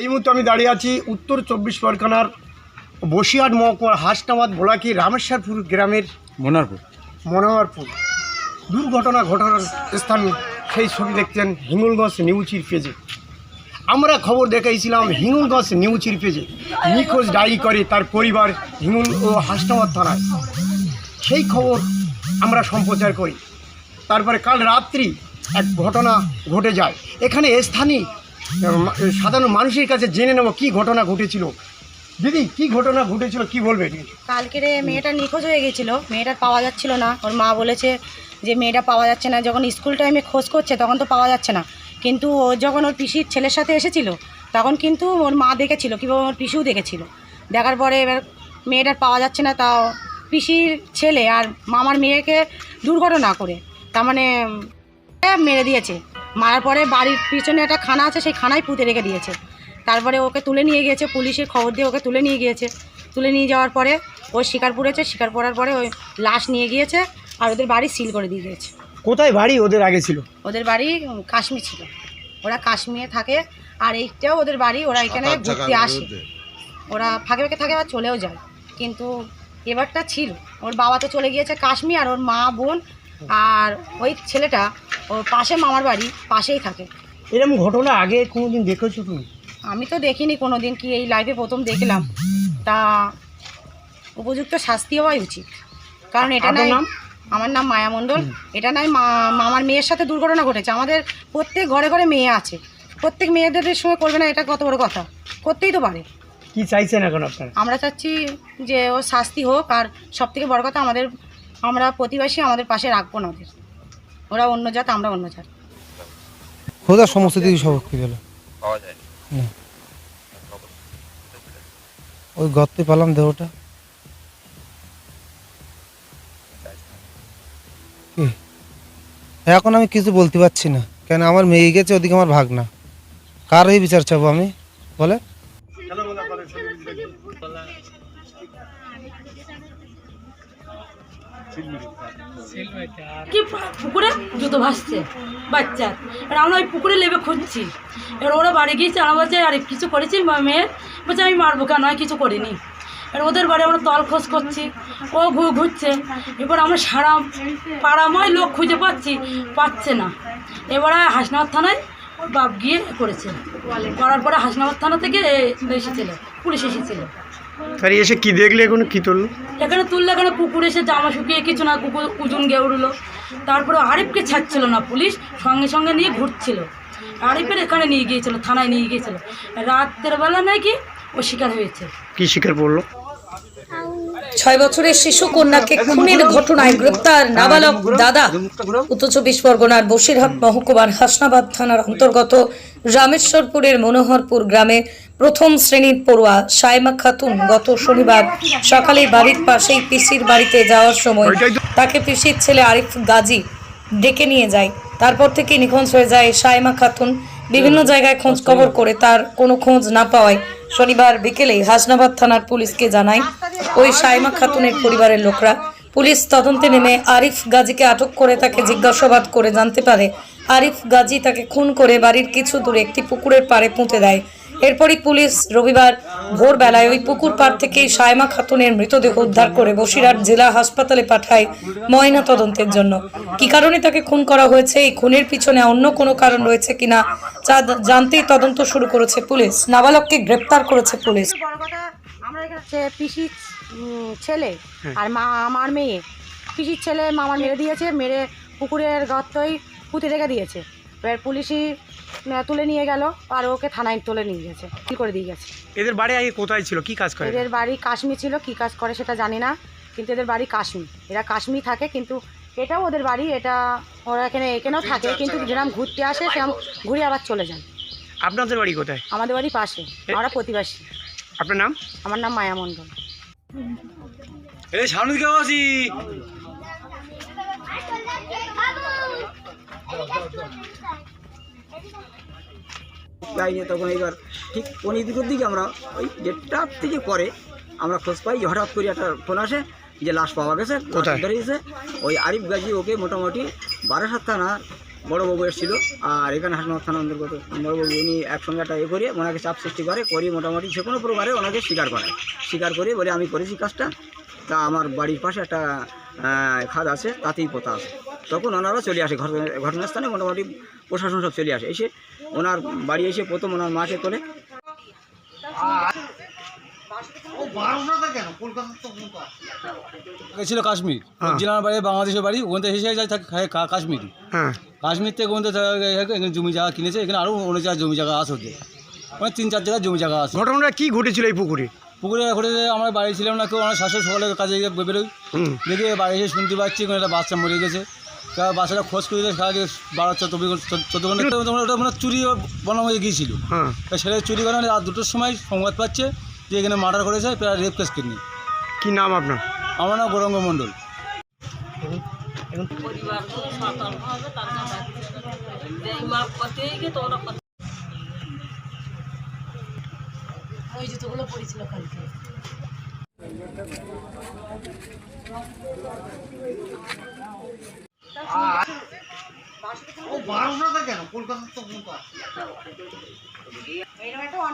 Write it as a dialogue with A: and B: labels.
A: এই মুহূর্তে আমি দাঁড়িয়ে আছি উত্তর চব্বিশ পরগনার বসিরহাট মহকুমার হাসনাবাদ ভোলাকি রামেশ্বরপুর গ্রামের
B: মনারপুর
A: মনোহরপুর। দুর্ঘটনা ঘটনার স্থান সেই ছবি দেখছেন হিঙ্গুলগঞ্জ নিউচির পেজে। আমরা খবর দেখাইছিলাম হিঙ্গুলগঞ্জ নিউচির পেজে। নিখোঁজ ডায়েরি করে তার পরিবার হিঙ্গুল ও হাসনাবাদ থানায়। সেই খবর আমরা সম্প্রচার করি। তারপরে কাল রাত্রি এক ঘটনা ঘটে যায়। এখানে স্থানীয় সাধারণ মানুষের কাছে জেনে নেব কী ঘটনা ঘটেছিল। দিদি, কী ঘটনা ঘটেছিল, কি বলবেন
C: কালকেরে মেয়েটা নিখোঁজ হয়ে গেছিল, মেয়েটা পাওয়া যাচ্ছিল না। ওর মা বলেছে যে মেয়েটা পাওয়া যাচ্ছে না, যখন স্কুল টাইমে খোঁজ করছে তখন তো পাওয়া যাচ্ছে না। কিন্তু ও যখন ওর পিসির ছেলের সাথে এসেছিল, তখন কিন্তু ওর মা দেখেছিল কিংবা ওর পিসিও দেখেছিল। দেখার পরে এবার মেয়েটার পাওয়া যাচ্ছে না, তাও পিসির ছেলে আর মামার মেয়েকে দুর্ঘটনা করে। তার মানে মেরে দিয়েছে। মারার পরে বাড়ির পিছনে একটা খানা আছে সেই খানায় পুঁতে রেখে দিয়েছে। তারপরে ওকে তুলে নিয়ে গিয়েছে পুলিশের খবর দিয়ে ওকে তুলে নিয়ে গিয়েছে। তুলে নিয়ে যাওয়ার পরে ও শিকার পুড়েছে শিকার পড়ার পরে ওই লাশ নিয়ে গিয়েছে আর ওদের বাড়ি সিল করে দিয়ে গিয়েছে।
A: কোথায় বাড়ি ওদের আগে ছিল?
C: ওদের বাড়ি কাশ্মীর ছিল। ওরা কাশ্মীরে থাকে আর এইটাও ওদের বাড়ি ওরা এখানে ঘুরতে আসে। ওরা ফাঁকে ফাঁকে থাকে আর চলেও যায়। কিন্তু এবারটা ছিল। ওর বাবা তো চলে গিয়েছে কাশ্মীর আর ওর মা বোন আর ওই ছেলেটা ওর পাশে মামার বাড়ি পাশেই থাকে।
A: এরকম ঘটনা আগে কোনোদিন দেখেছ তুমি?
C: আমি তো দেখিনি কোনো দিন কি এই লাইভে প্রথম দেখলাম। তা উপযুক্ত শাস্তি হওয়াই উচিত। কারণ এটা নাই
A: নাম?
C: আমার নাম মায়া মণ্ডল। এটা নাই মা- মামার মেয়ের সাথে দুর্ঘটনা ঘটেছে। আমাদের প্রত্যেক ঘরে ঘরে মেয়ে আছে। প্রত্যেক মেয়েদের সঙ্গে করবে না এটা কত বড় কথা। করতেই তো পারে।
A: কি চাইছেন এখন আপনারা?
C: আমরা চাচ্ছি যে ও শাস্তি হোক আর সব থেকে বড় কথা আমাদের আমরা প্রতিবাসী আমাদের পাশে রাখব না ওদের। ওরা অন্য জাত আমরা অন্য জাত।
D: খোঁজার সমস্ত দিকে সব কি গেল
B: পাওয়া যায়।
D: ওই গর্তে পেলাম দেহটা। এখন আমি কিছু বলতে পারছি না। কেন আমার মেয়ে গেছে ওদিকে আমার ভাগ না কার বিচার চাবো আমি? বলে
E: কি পুকুরে? জুতো ভাসছে। বাচ্চার এবার আমরা ওই পুকুরে লেবে খুঁজছি। এবার ওরা বাড়ি গিয়েছে আমার বলছে, আরে, কিছু করেছি মেয়ের বলছে, আমি মারবো কেন? কিছু করিনি। এবার ওদের বাড়ি আমরা তল খোঁজ করছি। ও ঘু ঘুরছে। এবার আমরা সারা পাড়াময় লোক খুঁজে পাচ্ছি, পাচ্ছে না। এবারে হাসনাবাদ থানায় বাপ গিয়ে করেছে। করার পরে হাসনাবাদ থানা থেকে এসেছিল, পুলিশ এসেছিল।
A: তার এসে কি দেখলে এখন? কি তুললো?
E: এখানে তুললে এখানে কুকুর এসে জামা শুকিয়ে কিছু না কুকুর উজুন গিয়ে উঠল। তারপরে আরিফকে ছাড়ছিল না পুলিশ সঙ্গে সঙ্গে নিয়ে ঘুরছিল। আরিফের এখানে নিয়ে গিয়েছিল থানায় নিয়ে গিয়েছিল। রাতের বেলা নাকি ও শিকার হয়েছে।
A: কি শিকার পড়ল
F: ছয় বছরের শিশু কন্যাকে খুনের ঘটনায় গ্রেপ্তার নাবালক দাদা উত্তর চব্বিশ পরগনার বসিরহাট মহকুমার হাসনাবাদ থানার অন্তর্গত রামেশ্বরপুরের মনোহরপুর গ্রামে প্রথম শ্রেণির পড়ুয়া সাইমা খাতুন গত শনিবার সকালে বাড়ির পাশেই পিসির বাড়িতে যাওয়ার সময় তাকে পিসির ছেলে আরিফ গাজী ডেকে নিয়ে যায়। তারপর থেকে নিখোঁজ হয়ে যায় সাইমা খাতুন। বিভিন্ন জায়গায় খোঁজ খবর করে তার কোনো খোঁজ না পাওয়ায় শনিবার বিকেলে হাসনাবাদ থানার পুলিশকে জানায় ওই সাইমা খাতুনের পরিবারের লোকরা। পুলিশ তদন্তে নেমে আরিফ গাজীকে আটক করে তাকে জিজ্ঞাসাবাদ করে জানতে পারে আরিফ গাজী তাকে খুন করে বাড়ির কিছু দূরে একটি পুকুরের পাড়ে পুঁতে দেয়। এরপরই পুলিশ রবিবার ভোরবেলায় ওই পুকুর পাড় থেকেই সায়মা খাতুনের মৃতদেহ উদ্ধার করে বসিরহাট জেলা হাসপাতালে পাঠায় ময়না তদন্তের জন্য। কি কারণে তাকে খুন করা হয়েছে এই খুনের পিছনে অন্য কোনো কারণ রয়েছে কিনা তা জানতেই তদন্ত শুরু করেছে পুলিশ। নাবালককে গ্রেপ্তার করেছে পুলিশ।
C: আমরা উম, ছেলে। আর মা আমার মেয়ে। পিসির ছেলে মামার মেরে দিয়েছে মেরে পুকুরের গর্তই পুঁতে রেখে দিয়েছে। এবার পুলিশই তুলে নিয়ে গেল আর ওকে থানায় তুলে নিয়ে গেছে কি করে দিয়ে গেছে।
A: এদের বাড়ি আগে কোথায় ছিল? কি কাজ করে?
C: এদের বাড়ি কাশ্মীর ছিল কি কাজ করে সেটা জানি না কিন্তু এদের বাড়ি কাশ্মীর। এরা কাশ্মীর থাকে কিন্তু এটাও ওদের বাড়ি এটা ওরা এখানে এখানেও থাকে কিন্তু যেরকম ঘুরতে আসে সেরকম ঘুরে আবার চলে যান
A: আপনাদের বাড়ি কোথায়?
C: আমাদের বাড়ি পাশে আমরা প্রতিবাসী।
A: আপনার নাম?
C: আমার নাম মায়া মণ্ডল।
B: এই সামনে দিকে আছি
G: যাইনি তখন এবার ঠিক পনেরো দুটোর দিকে আমরা ওই দেড়টার থেকে পরে আমরা খোঁজ পাই যে হঠাৎ করে একটা ফোন আসে যে লাশ পাওয়া গেছে? উদ্ধার হয়েছে ওই আরিফ গাজী ওকে মোটামুটি বারাসাত থানা বড়োবাবু এসেছিল, আর এখানে হাসনাবাদ থানা অন্তর্গত। বড়োবাবু উনি একসঙ্গে একটা এ করে ওনাকে চাপ সৃষ্টি করে করি মোটামুটি যে কোনো প্রকারে ওনাকে স্বীকার করে স্বীকার করে বলে, আমি করেছি কাজটা, তা আমার বাড়ির পাশে একটা খাদ আছে, তাতেই পোতা আছে। তখন ওনারা চলে আসে ঘটনা- ঘটনাস্থানে মোটামুটি প্রশাসন সব চলে আসে। এসে ওনার বাড়ি এসে প্রথম ওনার মাকে তোলে।
B: গেছিল কাশ্মীর।
A: হ্যাঁ।
B: জেলার বাড়ি বাংলাদেশের বাড়ি ওখান থেকে এসে যায় থাকে কাশ্মীর।
A: হ্যাঁ।
B: কাশ্মীর থেকে ওখান থেকে এখানে জমি জায়গা কিনেছে এখানে আরও অনেক জায়গায় জমি জায়গা আছে ওদের। মানে তিন চার জায়গায় জমি জায়গা আছে।
A: ঘটনাটা কি ঘটেছিল এই পুকুরে?
B: পুকুরে ঘটে আমরা বাড়ি ছিলাম না কেউ আমার শাশুড়ি সকালে কাজে গিয়ে বেরোই দেখে বাড়ি এসে শুনতে পাচ্ছি কোনো একটা বাচ্চা মরে গেছে। তা বাচ্চাটা খোঁজ করে দিলে সারা বারো চোদ্দ চোদ্দ ঘণ্টা ওটা মানে চুরি বনাম হয়ে গিয়েছিল।
A: হ্যাঁ।
B: সেটা চুরি বানানো রাত দুটোর সময় সংবাদ পাচ্ছে যে এখানে মার্ডার করেছে প্রায় রেপ কেস কিনে
A: কি নাম আপনার?
B: আমার নাম গৌরঙ্গ মণ্ডল।
E: ওই জুতোগুলো পড়েছিল কালকে